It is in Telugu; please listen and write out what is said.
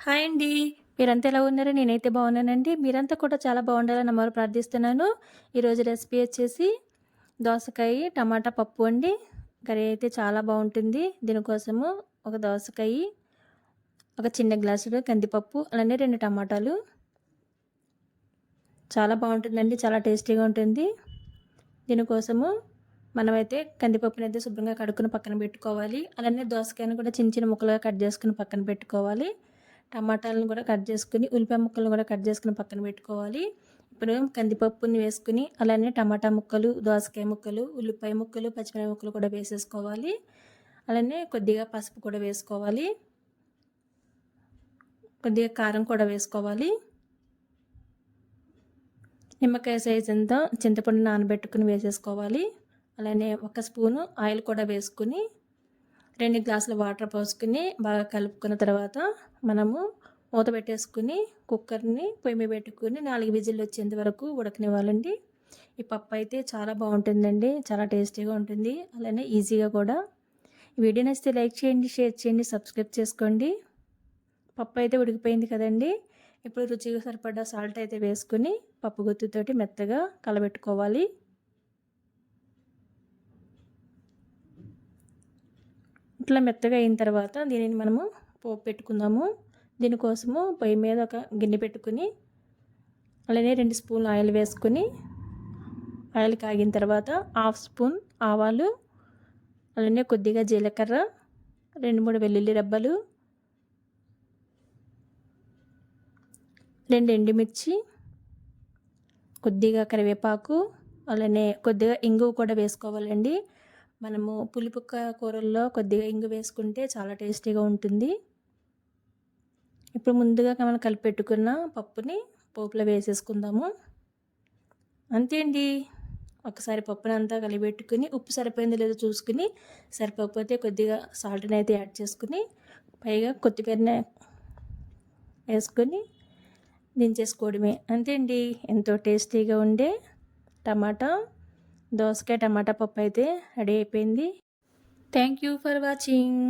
హాయ్ అండి. మీరంతా ఎలా ఉన్నారు? నేనైతే బాగున్నానండి. మీరంతా కూడా చాలా బాగుండాలని అమ్మవారు ప్రార్థిస్తున్నాను. ఈరోజు రెసిపీ వచ్చేసి దోసకాయ టమాటా పప్పు అండి. కర్రీ అయితే చాలా బాగుంటుంది. దీనికోసము ఒక దోసకాయ ఒక చిన్న గ్లాసుడు కందిపప్పు అలానే రెండు టమాటాలు. చాలా బాగుంటుందండి. చాలా టేస్టీగా ఉంటుంది. దీనికోసము మనమైతే కందిపప్పుని అయితే శుభ్రంగా కడుక్కుని పక్కన పెట్టుకోవాలి. అలానే దోసకాయను కూడా చిన్న చిన్న ముక్కలుగా కట్ చేసుకుని పక్కన పెట్టుకోవాలి. టమాటాలను కూడా కట్ చేసుకుని ఉల్లిపాయ ముక్కలను కూడా కట్ చేసుకుని పక్కన పెట్టుకోవాలి. ఇప్పుడు కందిపప్పుని వేసుకుని అలానే టమాటా ముక్కలు దోసకాయ ముక్కలు ఉల్లిపాయ ముక్కలు పచ్చిమిరపకాయ ముక్కలు కూడా వేసేసుకోవాలి. అలానే కొద్దిగా పసుపు కూడా వేసుకోవాలి. కొద్దిగా కారం కూడా వేసుకోవాలి. నిమ్మకాయ సైజ్ అంతా చింతపండు నానబెట్టుకుని వేసేసుకోవాలి. అలానే ఒక స్పూను ఆయిల్ కూడా వేసుకుని రెండు గ్లాసుల వాటర్ పోసుకుని బాగా కలుపుకున్న తర్వాత మనము మూత పెట్టేసుకుని కుక్కర్ని పొయ్యి మీద పెట్టుకుని నాలుగు విజిల్లు వచ్చేంత వరకు ఉడకనివ్వాలండి. ఈ పప్పు అయితే చాలా బాగుంటుందండి చాలా టేస్టీగా ఉంటుంది అలానే ఈజీగా కూడా. ఈ వీడియో నచ్చితే లైక్ చేయండి షేర్ చేయండి సబ్స్క్రైబ్ చేసుకోండి. పప్పు అయితే ఉడికిపోయింది కదండి ఇప్పుడు రుచిగా సరిపడ్డ సాల్ట్ అయితే వేసుకుని పప్పు గుత్తుతోటి మెత్తగా కలబెట్టుకోవాలి. ఇట్లా మెత్తగా అయిన తర్వాత దీనిని మనము పోపు పెట్టుకుందాము. దీనికోసము పొయ్యి మీద ఒక గిన్నె పెట్టుకుని అలానే రెండు స్పూన్లు ఆయిల్ వేసుకొని ఆయిల్ కాగిన తర్వాత హాఫ్ స్పూన్ ఆవాలు అలానే కొద్దిగా జీలకర్ర రెండు మూడు వెల్లుల్లి రెబ్బలు రెండు ఎండుమిర్చి కొద్దిగా కరివేపాకు అలానే కొద్దిగా ఇంగువ కూడా వేసుకోవాలండి. మనము పులిపుక్క కూరల్లో కొద్దిగా ఇంగు వేసుకుంటే చాలా టేస్టీగా ఉంటుంది. ఇప్పుడు ముందుగా మనం కలిపెట్టుకున్న పప్పుని పోపులో వేసేసుకుందాము. అంతే అండి ఒకసారి పప్పుని అంతా కలిపెట్టుకుని ఉప్పు సరిపోయిందో లేదో చూసుకుని సరిపోకపోతే కొద్దిగా సాల్ట్ని అయితే యాడ్ చేసుకుని పైగా కొత్తిమీరని వేసుకొని దించేసుకోవడమే. అంతే అండి ఎంతో టేస్టీగా ఉండే టమాటా దోసకాయ టమాటా పప్పు అయితే రెడీ అయిపోయింది. Thank you for watching